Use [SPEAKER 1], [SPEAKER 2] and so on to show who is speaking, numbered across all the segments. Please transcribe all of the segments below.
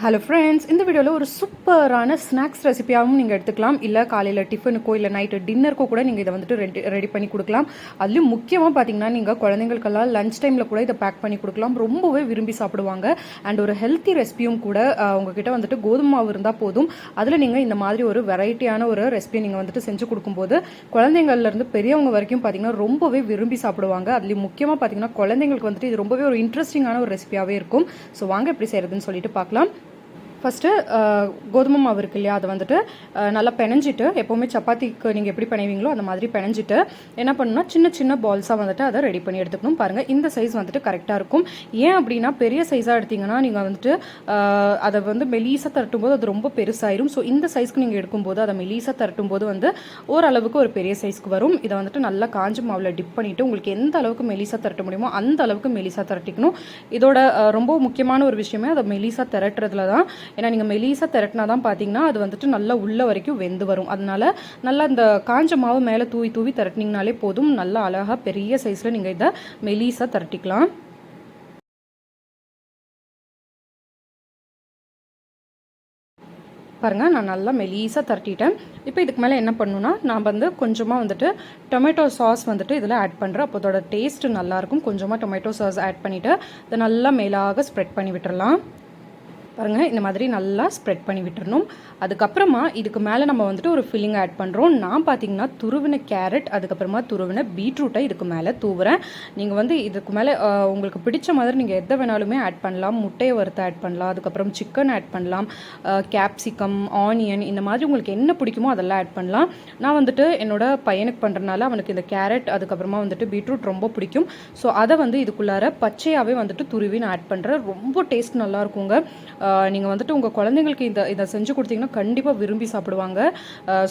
[SPEAKER 1] Hello friends இந்த வீடியோவில் ஒரு சூப்பரான ஸ்நாக்ஸ் ரெசிபியாகவும் நீங்கள் எடுத்துக்கலாம். இல்லை காலையில் டிஃபனுக்கோ இல்லை நைட்டு டின்னருக்கோ கூட நீங்கள் இதை வந்துட்டு ரெடி ரெடி பண்ணி கொடுக்கலாம். அதுலேயும் முக்கியமாக பார்த்தீங்கன்னா நீங்கள் குழந்தைங்களுக்கெல்லாம் லஞ்ச் டைமில் கூட இதை பேக் பண்ணி கொடுக்கலாம். ரொம்பவே விரும்பி சாப்பிடுவாங்க. அண்ட் ஒரு ஹெல்த்தி ரெசிபியும் கூட உங்ககிட்ட வந்துட்டு கோதுமை மாவு இருந்தால் போதும். அதில் நீங்கள் இந்த மாதிரி ஒரு வெரைட்டியான ஒரு ரெசிபியை நீங்கள் வந்துட்டு செஞ்சு கொடுக்கும்போது குழந்தைங்கள்லேருந்து பெரியவங்க வரைக்கும் பார்த்தீங்கன்னா ரொம்பவே விரும்பி சாப்பிடுவாங்க. அதுலேயும் முக்கியமாக பார்த்தீங்கன்னா குழந்தைங்களுக்கு வந்துட்டு இது ரொம்பவே ஒரு இன்ட்ரெஸ்டிங்கான ஒரு ரெசிபியாகவே இருக்கும். ஸோ வாங்க எப்படி செய்கிறதுன்னு சொல்லிட்டு பார்க்கலாம் ஃபஸ்ட்டு uh, கோதுமை மாவு இருக்கு இல்லையா அதை வந்துட்டு uh, நல்லா பிணைஞ்சிட்டு எப்போவுமே சப்பாத்திக்கு நீங்கள் எப்படி பிணைவீங்களோ அந்த மாதிரி பிணைஞ்சிட்டு என்ன பண்ணணும்னா சின்ன சின்ன பால்ஸாக வந்துட்டு அதை ரெடி பண்ணி எடுத்துக்கணும். பாருங்கள் இந்த சைஸ் வந்துட்டு கரெக்டாக இருக்கும். ஏன் அப்படின்னா பெரிய சைஸாக எடுத்தீங்கன்னா நீங்கள் வந்துட்டு uh, அதை வந்து மெலீஸாக தரட்டும் போது அது ரொம்ப பெருசாயிரும். ஸோ இந்த சைஸ்க்கு நீங்கள் எடுக்கும்போது அதை மெலீஸாக தரட்டும் போது வந்து ஓரளவுக்கு ஒரு பெரிய சைஸ்க்கு வரும். இதை வந்துட்டு நல்லா காஞ்ச மாவில் டிப் பண்ணிவிட்டு உங்களுக்கு எந்த அளவுக்கு மெலிசாக திரட்ட முடியுமோ அந்த அளவுக்கு மெலிசா திரட்டிக்கணும். இதோட ரொம்ப முக்கியமான ஒரு விஷயமே அதை மெலிசாக திரட்டுறதுல தான் ஏன்னா நீங்கள் மெலிசா திரட்டினா தான் பார்த்தீங்கன்னா அது வந்துட்டு நல்லா உள்ள வரைக்கும் வெந்து வரும். அதனால் நல்லா இந்த காஞ்ச மாவு மேலே தூவி தூவி திரட்டினீங்கனாலே போதும். நல்லா அழகாக பெரிய சைஸில் நீங்கள் இதை மெலிசா திரட்டிக்கலாம். பாருங்கள் நான் நல்லா மெலீஸாக தரட்டிட்டேன். இப்போ இதுக்கு மேலே என்ன பண்ணுன்னா நான் வந்து கொஞ்சமாக வந்துட்டு டொமேட்டோ சாஸ் வந்துட்டு இதில் ஆட் பண்ணுறேன் அப்போ அதோட டேஸ்ட்டு நல்லாயிருக்கும் கொஞ்சமாக டொமேட்டோ சாஸ் ஆட் பண்ணிவிட்டு இதை நல்லா மேலாக ஸ்ப்ரெட் பண்ணி விட்டுறலாம். பாருங்கள் இந்த மாதிரி நல்லா ஸ்ப்ரெட் பண்ணி விட்டுறணும். அதுக்கப்புறமா இதுக்கு மேலே நம்ம வந்துட்டு ஒரு ஃபில்லிங் ஆட் பண்ணுறோம் நான் பார்த்தீங்கன்னா துருவின கேரட் அதுக்கப்புறமா துருவின பீட்ரூட்டை இதுக்கு மேலே தூவுறேன். நீங்கள் வந்து இதுக்கு மேலே உங்களுக்கு பிடிச்ச மாதிரி நீங்கள் எதை வேணாலுமே ஆட் பண்ணலாம். முட்டையை வறுத்து ஆட் பண்ணலாம். அதுக்கப்புறம் சிக்கன் ஆட் பண்ணலாம். கேப்சிகம் ஆனியன் இந்த மாதிரி உங்களுக்கு என்ன பிடிக்குமோ அதெல்லாம் ஆட் பண்ணலாம். நான் வந்துட்டு என்னோட பையனுக்கு பண்ணுறனால அவனுக்கு இந்த கேரட் அதுக்கப்புறமா வந்துட்டு பீட்ரூட் ரொம்ப பிடிக்கும். ஸோ அதை வந்து இதுக்குள்ளார பச்சையாகவே வந்துட்டு துருவி நான் ஆட் பண்ணுறேன் ரொம்ப டேஸ்ட் நல்லா இருக்குங்க. நீங்கள் வந்துட்டு உங்கள் குழந்தைங்களுக்கு இந்த இதை செஞ்சு கொடுத்தீங்கன்னா கண்டிப்பாக விரும்பி சாப்பிடுவாங்க.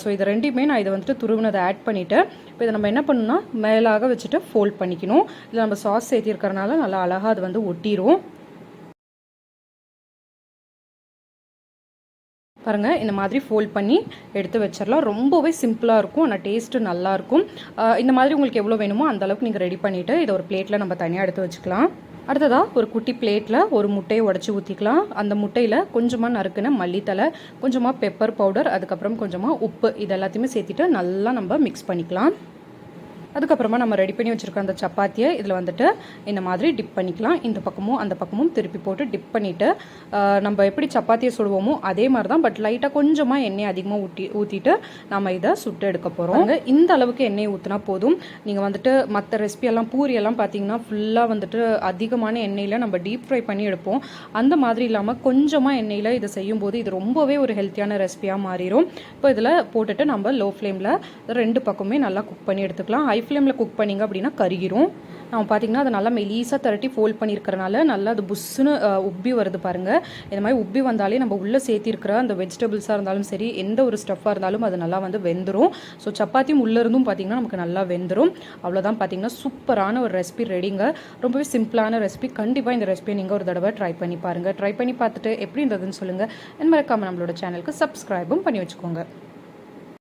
[SPEAKER 1] ஸோ இது ரெண்டையுமே நான் இதை வந்துட்டு துருவினதை ஆட் பண்ணிவிட்டு இப்போ இதை நம்ம என்ன பண்ணணும்னா மேலாக வச்சுட்டு ஃபோல்ட் பண்ணிக்கணும். இதில் நம்ம சாஸ் சேர்த்திருக்கறனால நல்லா அழகாக அது வந்து ஒட்டிரும். பாருங்கள் இந்த மாதிரி ஃபோல்ட் பண்ணி எடுத்து வச்சிடலாம். ரொம்பவே சிம்பிளாக இருக்கும் ஆனால் டேஸ்ட்டு நல்லாயிருக்கும் இந்த மாதிரி உங்களுக்கு எவ்வளோ வேணுமோ அந்தளவுக்கு நீங்கள் ரெடி பண்ணிவிட்டு இதை ஒரு பிளேட்டில் நம்ம தனியாக எடுத்து வச்சுக்கலாம். அடுத்ததாக ஒரு குட்டி பிளேட்டில் ஒரு முட்டையை உடச்சி ஊற்றிக்கலாம் அந்த முட்டையில் கொஞ்சமாக நறுக்குன மல்லித்தலை கொஞ்சமாக பெப்பர் பவுடர் அதுக்கப்புறம் கொஞ்சமாக உப்பு இது எல்லாத்தையுமே சேர்த்துட்டு நல்லா நம்ம மிக்ஸ் பண்ணிக்கலாம். அதுக்கப்புறமா நம்ம ரெடி பண்ணி வச்சுருக்க அந்த சப்பாத்தியை இதில் வந்துட்டு இந்த மாதிரி டிப் பண்ணிக்கலாம். இந்த பக்கமும் அந்த பக்கமும் திருப்பி போட்டு டிப் பண்ணிவிட்டு நம்ம எப்படி சப்பாத்தியை சுடுவோமோ அதே மாதிரி தான் பட் லைட்டாக கொஞ்சமாக எண்ணெய் அதிகமாக ஊற்றி ஊற்றிட்டு நம்ம இதை சுட்டு எடுக்க போகிறோம் இந்த அளவுக்கு எண்ணெய் ஊற்றினா போதும். நீங்கள் வந்துட்டு மற்ற ரெசிபியெல்லாம் பூரியெல்லாம் பார்த்தீங்கன்னா ஃபுல்லாக வந்துட்டு அதிகமான எண்ணெயில் நம்ம டீப் ஃப்ரை பண்ணி எடுப்போம். அந்த மாதிரி இல்லாமல் கொஞ்சமாக எண்ணெயில் இதை செய்யும்போது இது ரொம்பவே ஒரு ஹெல்த்தியான ரெசிபியாக மாறிடும் இப்போ இதில் போட்டுட்டு நம்ம லோ ஃப்ளேமில் ரெண்டு பக்கமே நல்லா குக் பண்ணி எடுத்துக்கலாம். ஹை ஃப்ளேமில் குக் பண்ணிங்க அப்படின்னா கருகிரும். நம்ம பார்த்தீங்கன்னா அதை நல்லா மெலீஸாக திரட்டி ஃபோல்ட் பண்ணியிருக்கறனால நல்லா அது புஷ்ஷுன்னு உப்பி வருது பாருங்கள் இந்த மாதிரி உப்பி வந்தாலே நம்ம உள்ளே சேர்த்திருக்கிற அந்த வெஜிடபிள்ஸாக இருந்தாலும் சரி எந்த ஒரு ஸ்டஃப்பாக இருந்தாலும் அது நல்லா வந்து வெந்துடும் ஸோ சப்பாத்தியும் உள்ளே இருந்தும் பார்த்தீங்கன்னா நமக்கு நல்லா வெந்துடும் அவ்வளோதான் பார்த்தீங்கன்னா சூப்பரான ஒரு ரெசிபி ரெடிங்க ரொம்பவே சிம்பிளான ரெசிபி கண்டிப்பாக இந்த ரெசிபியை நீங்கள் ஒரு தடவை ட்ரை பண்ணி பாருங்கள் ட்ரை பண்ணி பார்த்துட்டு எப்படி இருந்ததுன்னு சொல்லுங்கள் மறக்காமல் நம்மளோட சேனலுக்கு சப்ஸ்கிரைபும் பண்ணி வச்சுக்கோங்க.